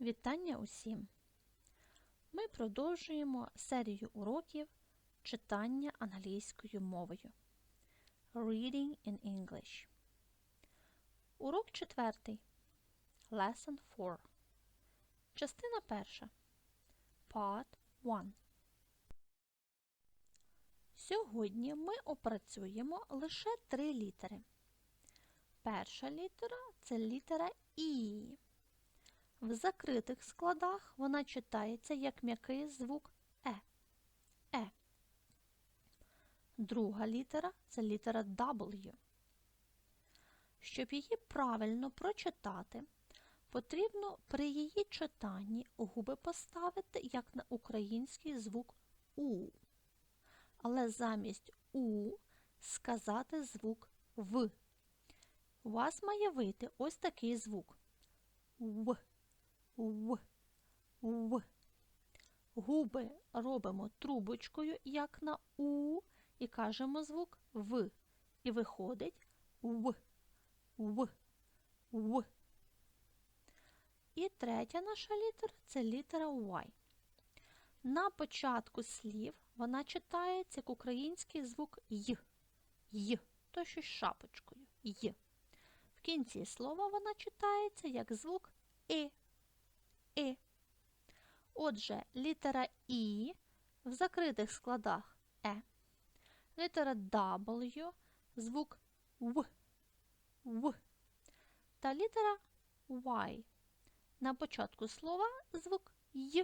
Вітання усім! Ми продовжуємо серію уроків читання англійською мовою. Reading in English. Урок четвертий. Lesson 4. Частина перша. Part 1. Сьогодні ми опрацюємо лише три літери. Перша літера це літера І. В закритих складах вона читається як м'який звук Е. Е. Друга літера це літера W. Щоб її правильно прочитати, потрібно при її читанні губи поставити як на український звук У. Але замість У сказати звук В. У вас має вийти ось такий звук. В. В, В. Губи робимо трубочкою, як на У, і кажемо звук В. І виходить В, В, В. І третя наша літера це літера Y. На початку слів вона читається як український звук Й. Й. То що з шапочкою. Й. В кінці слова вона читається як звук І. І. Отже, літера І в закритих складах Е. Літера W, звук В, В. Та літера Y. На початку слова звук Й,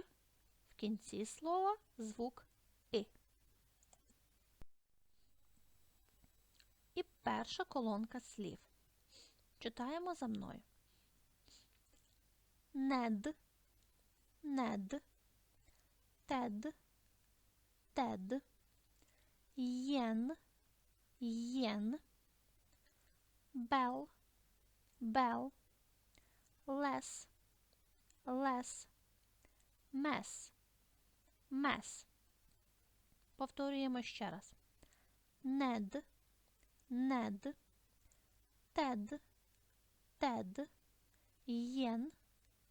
в кінці слова звук І. І перша колонка слів. Читаємо за мною. Нед Нед, Тед, Тед, Єн, Єн, Бел, Бел, Лес, Лес, Мес, Мес. Повторюємо ще раз. Нед, Нед, Тед, Тед, Єн,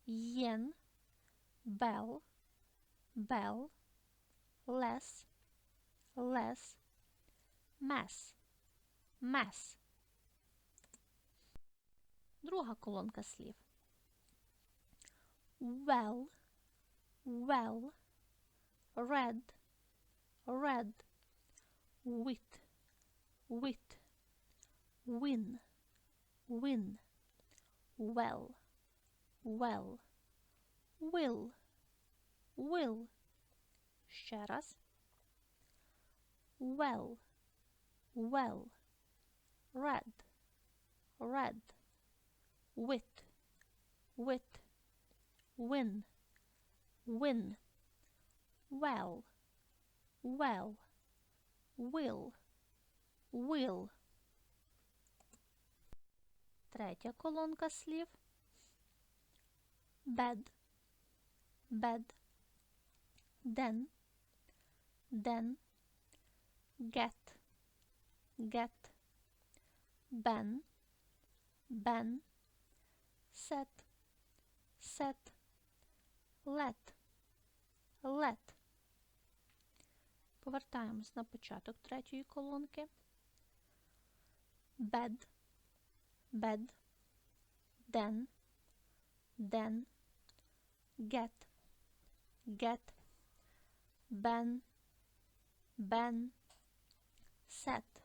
Єн, Bell, bell, less, less, mess, mess. Друга колонка слів. Well, well, red, red, wit, wit, win, win, well, well will, will. Ще раз. Well, well. Red, red. Wit, wit. Win, win. Well, well. Will, will. Третя колонка слів. Bed, bed, then, then, get, get, ben, ben, set, set, let, let. Повертаємось на початок третьої колонки. Bed, bed, then, then, get, get, ben, ben, set,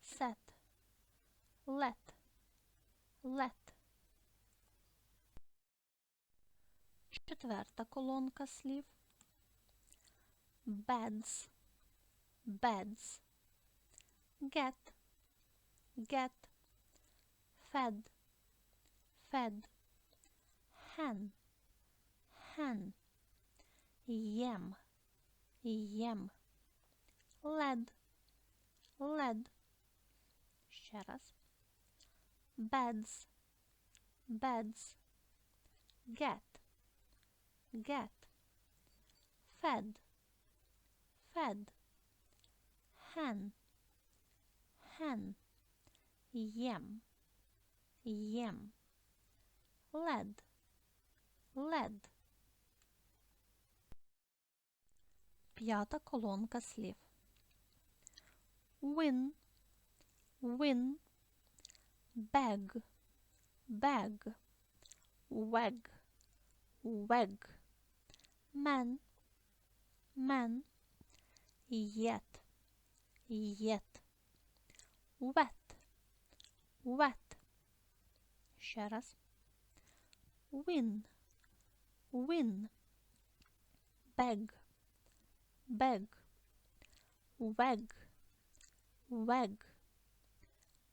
set, let, let. Четверта колонка слів. Beds, beds, get, get, fed, fed, hen, hen, yem, yem, led, led. Ще раз. Beds, beds, get, get, fed, fed, hen, hen, yem, yem, led, led. П'ята колонка слів. Win, win, bag, bag, wag, wag, man, man, yet, yet, wet, wet. Ще раз. Win, win, bag, bag, wag, wag,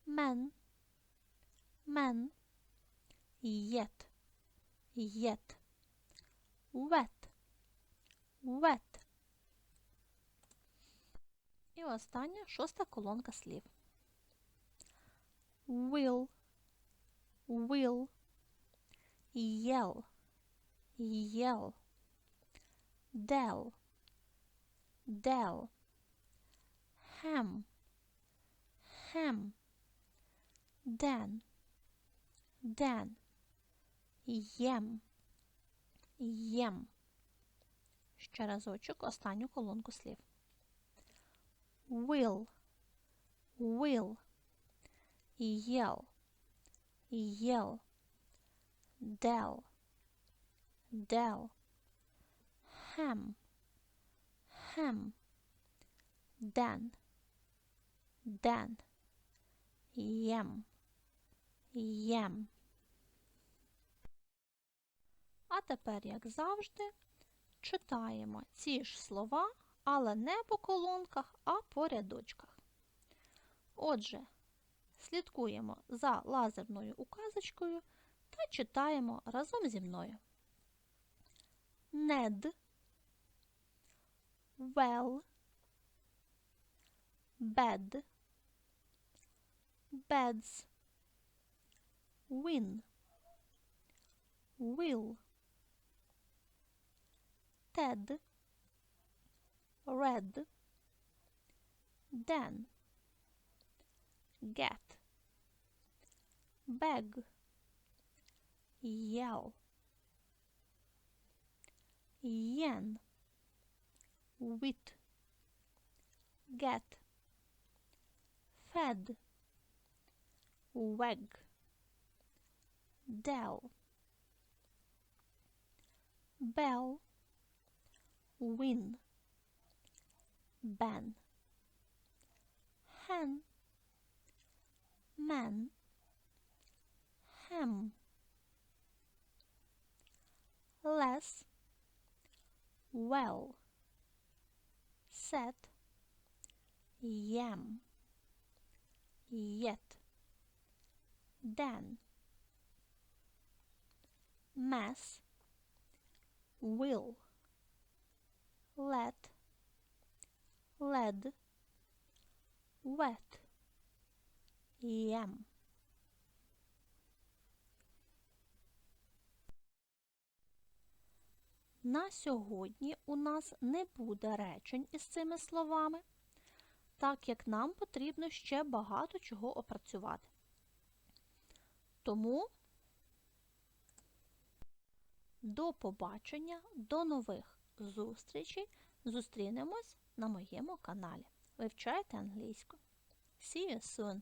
man, man, yet, yet, wet, wet. І остання шоста колонка слів. Will, will, yell, yell, dell, dell, ham, ham, dan, dan, єм, єм. Ще разочок останню колонку слів. Will, will, yell, yell, dell, dell, ham, ham, dan, dan, єм, єм. А тепер, як завжди, читаємо ці ж слова, але не по колонках, а по рядочках. Отже, слідкуємо за лазерною указочкою та читаємо разом зі мною. Ned, well, bed, beds, win, will, Ted, red, then get, bag, yell, yen, wit, get, fed, wag, dell, bell, win, ban, hen, man, ham, less, well, set, yam, yet, dan, mass, will, let, led, wet, yam. На сьогодні у нас не буде речень із цими словами, так як нам потрібно ще багато чого опрацювати. Тому до побачення, до нових зустрічей. Зустрінемось на моєму каналі. Вивчайте англійську. See you soon!